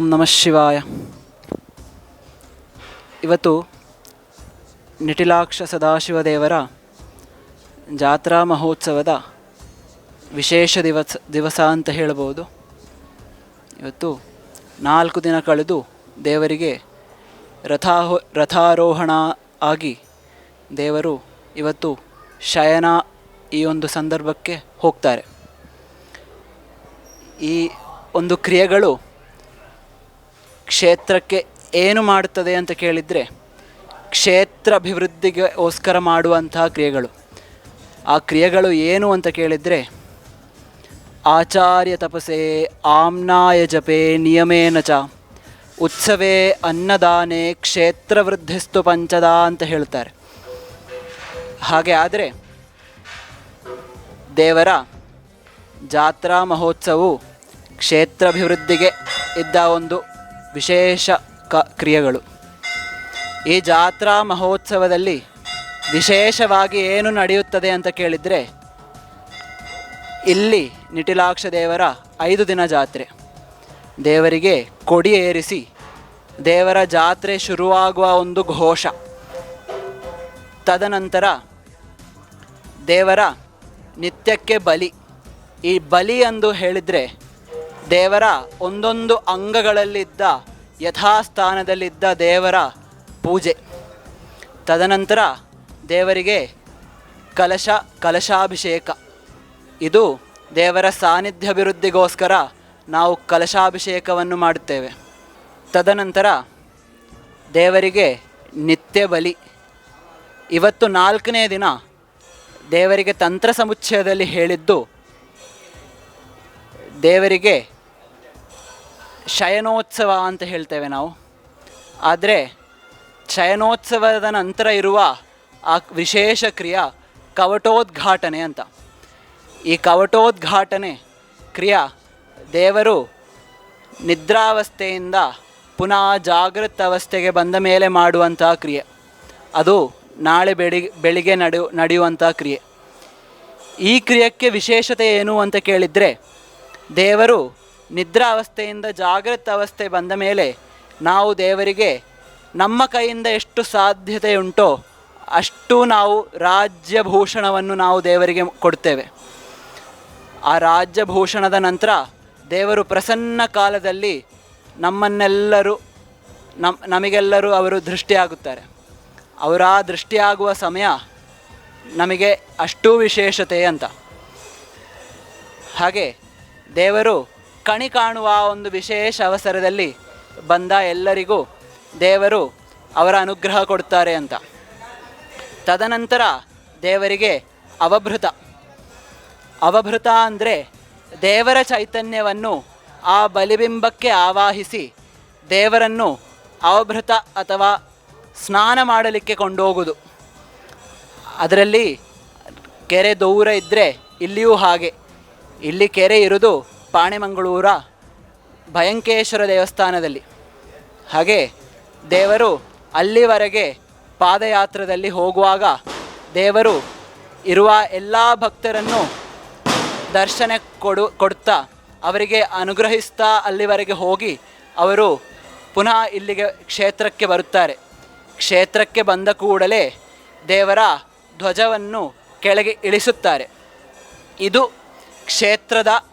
ಓಂ ನಮಃ ಶಿವಾಯ. ಇವತ್ತು ನಿಟಿಲಾಕ್ಷ ಸದಾಶಿವ ದೇವರ ಜಾತ್ರಾ ಮಹೋತ್ಸವದ ವಿಶೇಷ ದಿವಸ ದಿವಸ ಅಂತ ಹೇಳಬಹುದು ಇವತ್ತು ನಾಲ್ಕು ದಿನ ಕಳೆದು ದೇವರಿಗೆ ರಥಾಹೋ, ರಥಾರೋಹಣ ಆಗಿ ದೇವರು ಇವತ್ತು ಶಯನ ಈ ಒಂದು ಸಂದರ್ಭಕ್ಕೆ ಹೋಗ್ತಾರೆ. ಈ ಒಂದು ಕ್ರಿಯೆಗಳು ಕ್ಷೇತ್ರಕ್ಕೆ ಏನು ಮಾಡುತ್ತದೆ ಅಂತ ಕೇಳಿದರೆ ಕ್ಷೇತ್ರ ಅಭಿವೃದ್ಧಿಗೋಸ್ಕರ ಮಾಡುವಂತಹ ಕ್ರಿಯೆಗಳು. ಆ ಕ್ರಿಯೆಗಳು ಏನು ಅಂತ ಕೇಳಿದರೆ ಆಚಾರ್ಯ ತಪಸೆ, ಆಮ್ನಾಯ ಜಪೆ, ನಿಯಮೇನ ಚ, ಉತ್ಸವೇ ಅನ್ನದಾನೆ ಕ್ಷೇತ್ರ ವೃದ್ಧಿಸ್ತು ಪಂಚದ ಅಂತ ಹೇಳ್ತಾರೆ. ಹಾಗೆ ಆದರೆ ದೇವರ ಜಾತ್ರಾ ಮಹೋತ್ಸವವು ಕ್ಷೇತ್ರಾಭಿವೃದ್ಧಿಗೆ ಇದ್ದ ಒಂದು ವಿಶೇಷ ಕ ಕ್ರಿಯೆಗಳು. ಈ ಜಾತ್ರಾ ಮಹೋತ್ಸವದಲ್ಲಿ ವಿಶೇಷವಾಗಿ ಏನು ನಡೆಯುತ್ತದೆ ಅಂತ ಕೇಳಿದರೆ, ಇಲ್ಲಿ ನಿಟಿಲಾಕ್ಷ ದೇವರ ಐದು ದಿನ ಜಾತ್ರೆ. ದೇವರಿಗೆ ಕೊಡಿ ಏರಿಸಿ ದೇವರ ಜಾತ್ರೆ ಶುರುವಾಗುವ ಒಂದು ಘೋಷ. ತದನಂತರ ದೇವರ ನಿತ್ಯಕ್ಕೆ ಬಲಿ. ಈ ಬಲಿ ಎಂದು ಹೇಳಿದರೆ ದೇವರ ಒಂದೊಂದು ಅಂಗಗಳಲ್ಲಿದ್ದ ಯಥಾಸ್ಥಾನದಲ್ಲಿದ್ದ ದೇವರ ಪೂಜೆ. ತದನಂತರ ದೇವರಿಗೆ ಕಲಶ, ಕಲಶಾಭಿಷೇಕ. ಇದು ದೇವರ ಸಾನ್ನಿಧ್ಯ ಅಭಿವೃದ್ಧಿಗೋಸ್ಕರ ನಾವು ಕಲಶಾಭಿಷೇಕವನ್ನು ಮಾಡುತ್ತೇವೆ. ತದನಂತರ ದೇವರಿಗೆ ನಿತ್ಯ ಬಲಿ. ಇವತ್ತು ನಾಲ್ಕನೇ ದಿನ ದೇವರಿಗೆ ತಂತ್ರ ಸಮುಚ್ಚಯದಲ್ಲಿ ಹೇಳಿದ್ದು, ದೇವರಿಗೆ ಶಯನೋತ್ಸವ ಅಂತ ಹೇಳ್ತೇವೆ ನಾವು. ಆದರೆ, ಶಯನೋತ್ಸವದ ನಂತರ ಇರುವ ಆ ವಿಶೇಷ ಕ್ರಿಯಾ ಕವಟೋದ್ಘಾಟನೆ ಅಂತ. ಈ ಕವಟೋದ್ಘಾಟನೆ ಕ್ರಿಯ ದೇವರು ನಿದ್ರಾವಸ್ಥೆಯಿಂದ ಪುನಃ ಜಾಗೃತ ಅವಸ್ಥೆಗೆ ಬಂದ ಮೇಲೆ ಮಾಡುವಂತಹ ಕ್ರಿಯೆ. ಅದು ನಾಳೆ ಬೆಳಿಗ್ಗೆ ಬೆಳಿಗ್ಗೆ ನಡೆಯು ನಡೆಯುವಂಥ ಕ್ರಿಯೆ. ಈ ಕ್ರಿಯಕ್ಕೆ ವಿಶೇಷತೆ ಏನು ಅಂತ ಕೇಳಿದರೆ, ದೇವರು ನಿದ್ರಾವಸ್ಥೆಯಿಂದ ಜಾಗೃತ ಅವಸ್ಥೆ ಬಂದ ಮೇಲೆ ನಾವು ದೇವರಿಗೆ ನಮ್ಮ ಕೈಯಿಂದ ಎಷ್ಟು ಸಾಧ್ಯತೆ ಉಂಟೋ ಅಷ್ಟು ನಾವು ರಾಜ್ಯಭೂಷಣವನ್ನು ನಾವು ದೇವರಿಗೆ ಕೊಡ್ತೇವೆ. ಆ ರಾಜ್ಯಭೂಷಣದ ನಂತರ ದೇವರು ಪ್ರಸನ್ನ ಕಾಲದಲ್ಲಿ ನಮ್ಮನ್ನೆಲ್ಲರೂ ನಮ್, ನಮಗೆಲ್ಲರೂ ಅವರು ದೃಷ್ಟಿಯಾಗುತ್ತಾರೆ. ಅವರ ದೃಷ್ಟಿಯಾಗುವ ಸಮಯ ನಮಗೆ ಅಷ್ಟೂ ವಿಶೇಷತೆ ಅಂತ. ಹಾಗೆ ದೇವರು ಕಣಿ ಕಾಣುವ ಒಂದು ವಿಶೇಷ ಅವಸರದಲ್ಲಿ ಬಂದ ಎಲ್ಲರಿಗೂ ದೇವರು ಅವರ ಅನುಗ್ರಹ ಕೊಡ್ತಾರೆ ಅಂತ. ತದನಂತರ ದೇವರಿಗೆ ಅವಭೃತ. ಅವಭೃತ ಅಂದರೆ ದೇವರ ಚೈತನ್ಯವನ್ನು ಆ ಬಲಿಬಿಂಬಕ್ಕೆ ಆವಾಹಿಸಿ ದೇವರನ್ನು ಅವಭೃತ ಅಥವಾ ಸ್ನಾನ ಮಾಡಲಿಕ್ಕೆ ಕೊಂಡೋಗುವುದು ಅದರಲ್ಲಿ ಕೆರೆ ದೂರ ಇದ್ದರೆ ಇಲ್ಲಿಯೂ ಹಾಗೆ. ಇಲ್ಲಿ ಕೆರೆ ಇರುವುದು ಪಾಣೆಮಂಗಳೂರ ಭಯಂಕೇಶ್ವರ ದೇವಸ್ಥಾನದಲ್ಲಿ. ಹಾಗೆ ದೇವರು ಅಲ್ಲಿವರೆಗೆ ಪಾದಯಾತ್ರದಲ್ಲಿ ಹೋಗುವಾಗ ದೇವರು ಇರುವ ಎಲ್ಲ ಭಕ್ತರನ್ನು ದರ್ಶನ ಕೊಡು ಕೊಡ್ತಾ ಅವರಿಗೆ ಅನುಗ್ರಹಿಸ್ತಾ ಅಲ್ಲಿವರೆಗೆ ಹೋಗಿ ಅವರು ಪುನಃ ಇಲ್ಲಿಗೆ ಕ್ಷೇತ್ರಕ್ಕೆ ಬರುತ್ತಾರೆ. ಕ್ಷೇತ್ರಕ್ಕೆ ಬಂದ ಕೂಡಲೇ ದೇವರ ಧ್ವಜವನ್ನು ಕೆಳಗೆ ಇಳಿಸುತ್ತಾರೆ. ಇದು ಕ್ಷೇತ್ರದ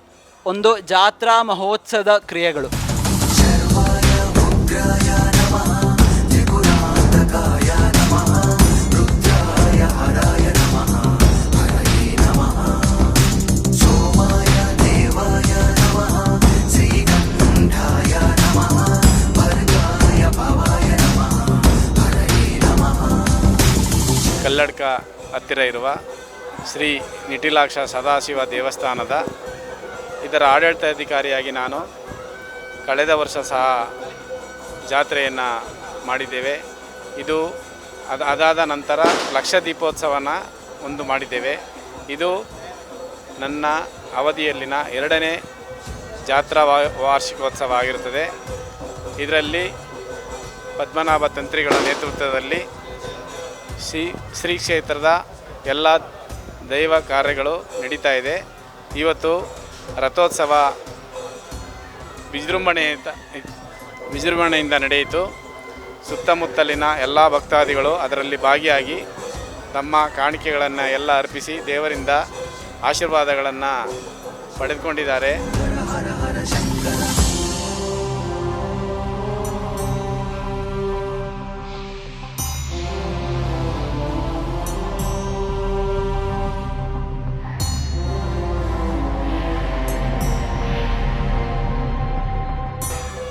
ಒಂದು ಜಾತ್ರಾ ಮಹೋತ್ಸವದ ಕ್ರಿಯೆಗಳು. ಕಲ್ಲಡ್ಕ ಹತ್ತಿರ ಇರುವ ಶ್ರೀ ನಿಟಿಲಾಕ್ಷ ಸದಾಶಿವ ದೇವಸ್ಥಾನದ ಇದರ ಆಡಳಿತಾಧಿಕಾರಿಯಾಗಿ ನಾನು ಕಳೆದ ವರ್ಷ ಸಹ ಜಾತ್ರೆಯನ್ನು ಮಾಡಿದ್ದೇವೆ. ಇದು ಅದು, ಅದಾದ ನಂತರ ಲಕ್ಷ ದೀಪೋತ್ಸವನ ಒಂದು ಮಾಡಿದ್ದೇವೆ. ಇದು ನನ್ನ ಅವಧಿಯಲ್ಲಿನ ಎರಡನೇ ಜಾತ್ರಾ ವಾರ್ಷಿಕೋತ್ಸವ ಆಗಿರುತ್ತದೆ. ಇದರಲ್ಲಿ ಪದ್ಮನಾಭ ತಂತ್ರಿಗಳ ನೇತೃತ್ವದಲ್ಲಿ ಶ್ರೀ ಶ್ರೀ ಕ್ಷೇತ್ರದ ಎಲ್ಲ ದೈವ ಕಾರ್ಯಗಳು ನಡೀತಾ ಇದೆ. ಇವತ್ತು ರಥೋತ್ಸವ ವಿಜೃಂಭಣೆ ವಿಜೃಂಭಣೆಯಿಂದ ನಡೆಯಿತು. ಸುತ್ತಮುತ್ತಲಿನ ಎಲ್ಲ ಭಕ್ತಾದಿಗಳು ಅದರಲ್ಲಿ ಭಾಗಿಯಾಗಿ ತಮ್ಮ ಕಾಣಿಕೆಗಳನ್ನು ಎಲ್ಲ ಅರ್ಪಿಸಿ ದೇವರಿಂದ ಆಶೀರ್ವಾದಗಳನ್ನು ಪಡೆದುಕೊಂಡಿದ್ದಾರೆ.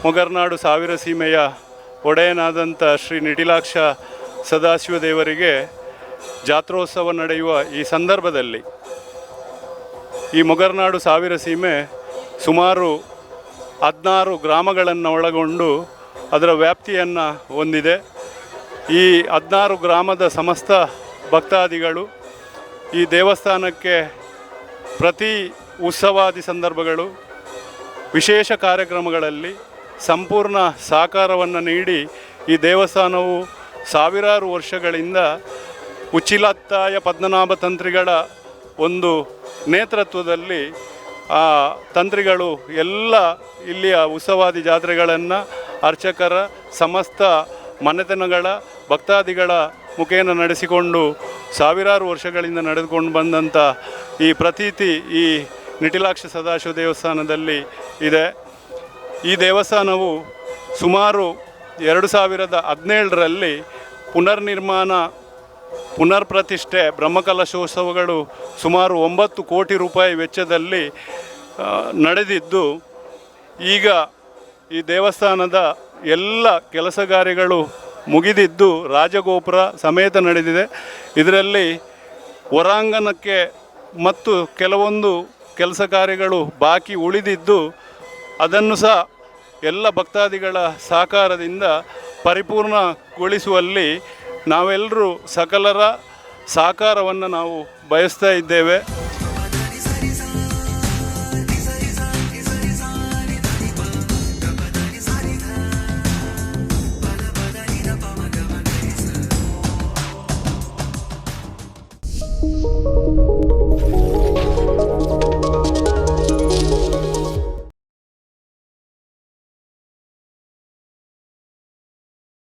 ಮೊಗರ್ನಾಡು ಸಾವಿರ ಸೀಮೆಯ ಒಡೆಯನಾದಂಥ ಶ್ರೀ ನಿಟಿಲಾಕ್ಷ ಸದಾಶಿವ ದೇವರಿಗೆ ಜಾತ್ರೋತ್ಸವ ನಡೆಯುವ ಈ ಸಂದರ್ಭದಲ್ಲಿ ಈ ಮೊಗರ್ನಾಡು ಸಾವಿರ ಸೀಮೆ ಸುಮಾರು ಹದಿನಾರು ಗ್ರಾಮಗಳನ್ನು ಒಳಗೊಂಡು ಅದರ ವ್ಯಾಪ್ತಿಯನ್ನು ಹೊಂದಿದೆ. ಈ ಹದಿನಾರು ಗ್ರಾಮದ ಸಮಸ್ತ ಭಕ್ತಾದಿಗಳು ಈ ದೇವಸ್ಥಾನಕ್ಕೆ ಪ್ರತಿ ಉತ್ಸವಾದಿ ಸಂದರ್ಭಗಳು, ವಿಶೇಷ ಕಾರ್ಯಕ್ರಮಗಳಲ್ಲಿ ಸಂಪೂರ್ಣ ಸಹಕಾರವನ್ನು ನೀಡಿ ಈ ದೇವಸ್ಥಾನವು ಸಾವಿರಾರು ವರ್ಷಗಳಿಂದ ಉಚ್ಚಿಲತ್ತಾಯ ಪದ್ಮನಾಭ ತಂತ್ರಿಗಳ ಒಂದು ನೇತೃತ್ವದಲ್ಲಿ ಆ ತಂತ್ರಿಗಳು ಎಲ್ಲ ಇಲ್ಲಿಯ ಉತ್ಸವಾದಿ ಜಾತ್ರೆಗಳನ್ನು ಅರ್ಚಕರ ಸಮಸ್ತ ಮನೆತನಗಳ ಭಕ್ತಾದಿಗಳ ಮುಖೇನ ನಡೆಸಿಕೊಂಡು ಸಾವಿರಾರು ವರ್ಷಗಳಿಂದ ನಡೆದುಕೊಂಡು ಬಂದಂಥ ಈ ಪ್ರತೀತಿ ಈ ನಿಟಿಲಾಕ್ಷ ಸದಾಶಿವ ದೇವಸ್ಥಾನದಲ್ಲಿ ಇದೆ. ಈ ದೇವಸ್ಥಾನವು ಸುಮಾರು ಎರಡು ಸಾವಿರದ ಹದಿನೇಳರಲ್ಲಿ ಪುನರ್ನಿರ್ಮಾಣ ಪುನರ್ ಪ್ರತಿಷ್ಠೆ ಬ್ರಹ್ಮಕಲಶೋತ್ಸವಗಳು ಸುಮಾರು ಒಂಬತ್ತು ಕೋಟಿ ರೂಪಾಯಿ ವೆಚ್ಚದಲ್ಲಿ ನಡೆದಿದ್ದು, ಈಗ ಈ ದೇವಸ್ಥಾನದ ಎಲ್ಲ ಕೆಲಸಗಾರಿಗಳು ಮುಗಿದಿದ್ದು ರಾಜಗೋಪುರ ಸಮೇತ ನಡೆದಿದೆ. ಇದರಲ್ಲಿ ಹೊರಾಂಗಣಕ್ಕೆ ಮತ್ತು ಕೆಲವೊಂದು ಕೆಲಸ ಕಾರ್ಯಗಳು ಬಾಕಿ ಉಳಿದಿದ್ದು ಅದನ್ನು ಸಹ ಎಲ್ಲ ಭಕ್ತಾದಿಗಳ ಸಹಕಾರದಿಂದ ಪರಿಪೂರ್ಣಗೊಳಿಸುವಲ್ಲಿ ನಾವೆಲ್ಲರೂ ಸಕಲರ ಸಹಕಾರವನ್ನು ನಾವು ಬಯಸ್ತಾ ಇದ್ದೇವೆ.